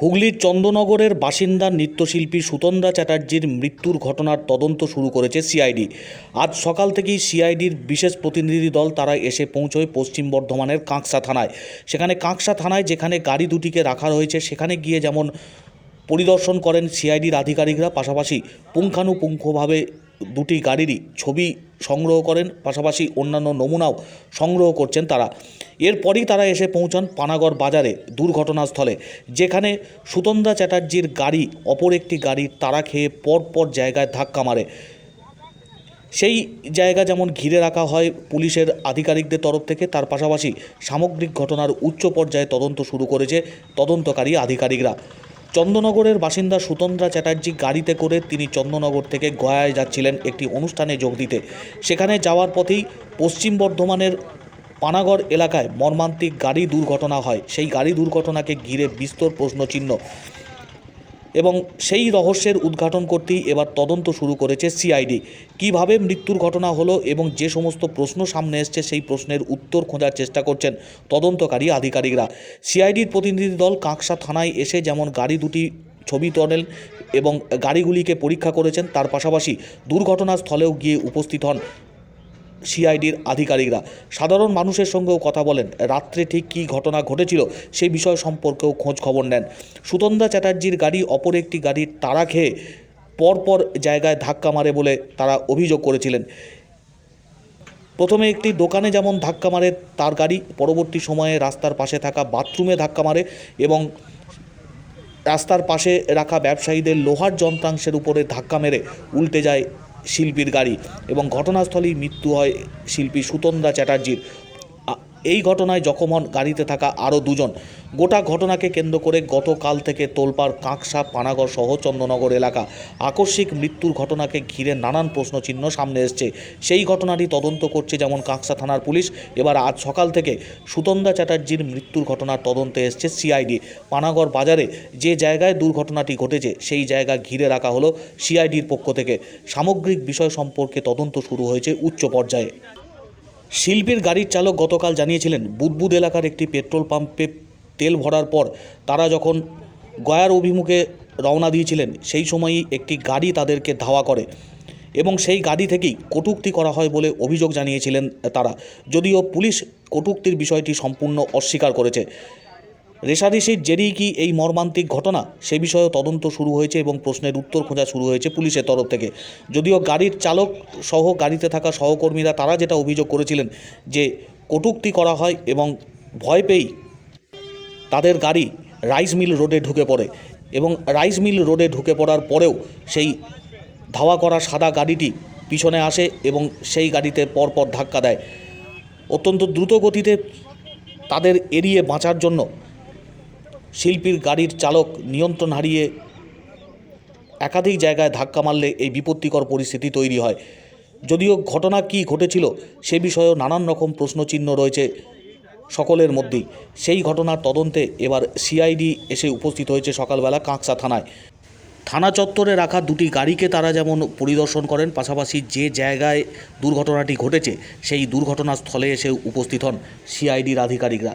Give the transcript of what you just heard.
হুগলির চন্দননগরের বাসিন্দা নৃত্যশিল্পী সুতন্দা চ্যাটার্জির মৃত্যুর ঘটনার তদন্ত শুরু করেছে সিআইডি। আজ সকাল থেকেই সিআইডির বিশেষ প্রতিনিধি দল তারা এসে পৌঁছয় পশ্চিম বর্ধমানের কাঁকসা থানায়। সেখানে কাঁকসা থানায় যেখানে গাড়ি দুটিকে রাখা রয়েছে, সেখানে গিয়ে যেমন পরিদর্শন করেন সিআইডির আধিকারিকরা, পাশাপাশি পুঙ্খানুপুঙ্খভাবে দুটি গাড়িরই ছবি সংগ্রহ করেন, পাশাপাশি অন্যান্য নমুনাও সংগ্রহ করছেন তারা। এরপরই তারা এসে পৌঁছান পানাগড় বাজারে দুর্ঘটনাস্থলে, যেখানে সুতন্দা চ্যাটার্জির গাড়ি, অপর একটি গাড়ি তারা খেয়ে পরপর জায়গায় ধাক্কা মারে। সেই জায়গা যেমন ঘিরে রাখা হয় পুলিশের আধিকারিকদের তরফ থেকে, তার পাশাপাশি সামগ্রিক ঘটনার উচ্চ পর্যায়ে তদন্ত শুরু করেছে তদন্তকারী আধিকারিকরা। চন্দননগরের বাসিন্দা সুতন্দ্রা চ্যাটার্জি গাড়িতে করে তিনি চন্দননগর থেকে গয়ায় যাচ্ছিলেন একটি অনুষ্ঠানে যোগ দিতে। সেখানে যাওয়ার পথেই পশ্চিম বর্ধমানের পানাগড় এলাকায় মর্মান্তিক গাড়ি দুর্ঘটনা হয়। সেই গাড়ি দুর্ঘটনাকে ঘিরে বিস্তর প্রশ্নচিহ্ন। এবং সেই রহস্যের উদ্ঘাটন করতেই এবার তদন্ত শুরু করেছে সিআইডি কীভাবে মৃত্যুর ঘটনা হলো এবং যে সমস্ত প্রশ্ন সামনে এসছে সেই প্রশ্নের উত্তর খোঁজার চেষ্টা করছেন তদন্তকারী আধিকারিকরা। সিআইডির প্রতিনিধি দল কাঁকসা থানায় এসে যেমন গাড়ি দুটি ছবি তোলেন এবং গাড়িগুলিকে পরীক্ষা করেছেন, তার পাশাপাশি দুর্ঘটনাস্থলেও গিয়ে উপস্থিত হন। সিআইডির আধিকারিকরা। সাধারণ মানুষের সঙ্গেও কথা বলেন, রাত্রে ঠিক কী ঘটনা ঘটেছিল সেই বিষয় সম্পর্কেও খোঁজ খবর নেন। সুতন্দা চ্যাটার্জির গাড়ি অপর একটি গাড়ির তাড়া খেয়ে পরপর জায়গায় ধাক্কা মারে বলে তারা অভিযোগ করেছিলেন। প্রথমে একটি দোকানে যেমন ধাক্কা মারে তার গাড়ি, পরবর্তী সময়ে রাস্তার পাশে থাকা বাথরুমে ধাক্কা মারে এবং রাস্তার পাশে রাখা ব্যবসায়ীদের লোহার যন্ত্রাংশের উপরে ধাক্কা মেরে উল্টে যায় শিল্পীর গাড়ি এবং ঘটনাস্থলেই মৃত্যু হয় শিল্পী সুতন্দা চ্যাটার্জির। এই ঘটনায় জখম হন গাড়িতে থাকা আরও দুজন। গোটা ঘটনাকে কেন্দ্র করে গতকাল থেকে তোলপাড়, কাঁকসা, পানাগড় সহ চন্দ্রনগর এলাকা। আকস্মিক মৃত্যুর ঘটনাকে ঘিরে নানান প্রশ্নচিহ্ন সামনে এসছে। সেই ঘটনাটি তদন্ত করছে যেমন কাঁকসা থানার পুলিশ। এবার আজ সকাল থেকে সুতন্দা চ্যাটার্জির মৃত্যুর ঘটনার তদন্তে এসছে সিআইডি। পানাগড় বাজারে যে জায়গায় দুর্ঘটনাটি ঘটেছে, সেই জায়গা ঘিরে রাখা হলো সিআইডির পক্ষ থেকে। সামগ্রিক বিষয় সম্পর্কে তদন্ত শুরু হয়েছে উচ্চ পর্যায়ে। শিল্পীর গাড়ির চালক গতকাল জানিয়েছিলেন, বুদবুদ এলাকার একটি পেট্রোল পাম্পে তেল ভরার পর তারা যখন গয়ার অভিমুখে রওনা দিয়েছিলেন, সেই সময়ই একটি গাড়ি তাদেরকে ধাওয়া করে এবং সেই গাড়ি থেকেই কটুক্তি করা হয় বলে অভিযোগ জানিয়েছিলেন তারা। যদিও পুলিশ কটুক্তির বিষয়টি সম্পূর্ণ অস্বীকার করেছে। রেশারেশির জেরেই কি এই মর্মান্তিক ঘটনা? সে বিষয়েও তদন্ত শুরু হয়েছে এবং প্রশ্নের উত্তর খোঁজা শুরু হয়েছে পুলিশের তরফ থেকে। যদিও গাড়ির চালক সহ গাড়িতে থাকা সহকর্মীরা তারা যেটা অভিযোগ করেছিলেন যে কটূক্তি করা হয় এবং ভয় পেয়েই তাদের গাড়ি রাইস মিল রোডে ঢুকে পড়ে এবং রাইস মিল রোডে ঢুকে পড়ার পরেও সেই ধাওয়া করা সাদা গাড়িটি পিছনে আসে এবং সেই গাড়িতে পরপর ধাক্কা দেয়। অত্যন্ত দ্রুত গতিতে তাদের এড়িয়ে বাঁচার জন্য শিল্পীর গাড়ির চালক নিয়ন্ত্রণ হারিয়ে একাধিক জায়গায় ধাক্কা মারলে এই বিপত্তিকর পরিস্থিতি তৈরি হয়। যদিও ঘটনা কি ঘটেছিল সে বিষয়েও নানান রকম প্রশ্নচিহ্ন রয়েছে সকলের মধ্যেই। সেই ঘটনার তদন্তে এবার সিআইডি এসে উপস্থিত হয়েছে সকালবেলা কাঁকসা থানায়। থানা চত্বরে রাখা দুটি গাড়িকে তারা যেমন পরিদর্শন করেন, পাশাপাশি যে জায়গায় দুর্ঘটনাটি ঘটেছে সেই দুর্ঘটনাস্থলে এসে উপস্থিত হন সিআইডির আধিকারিকরা।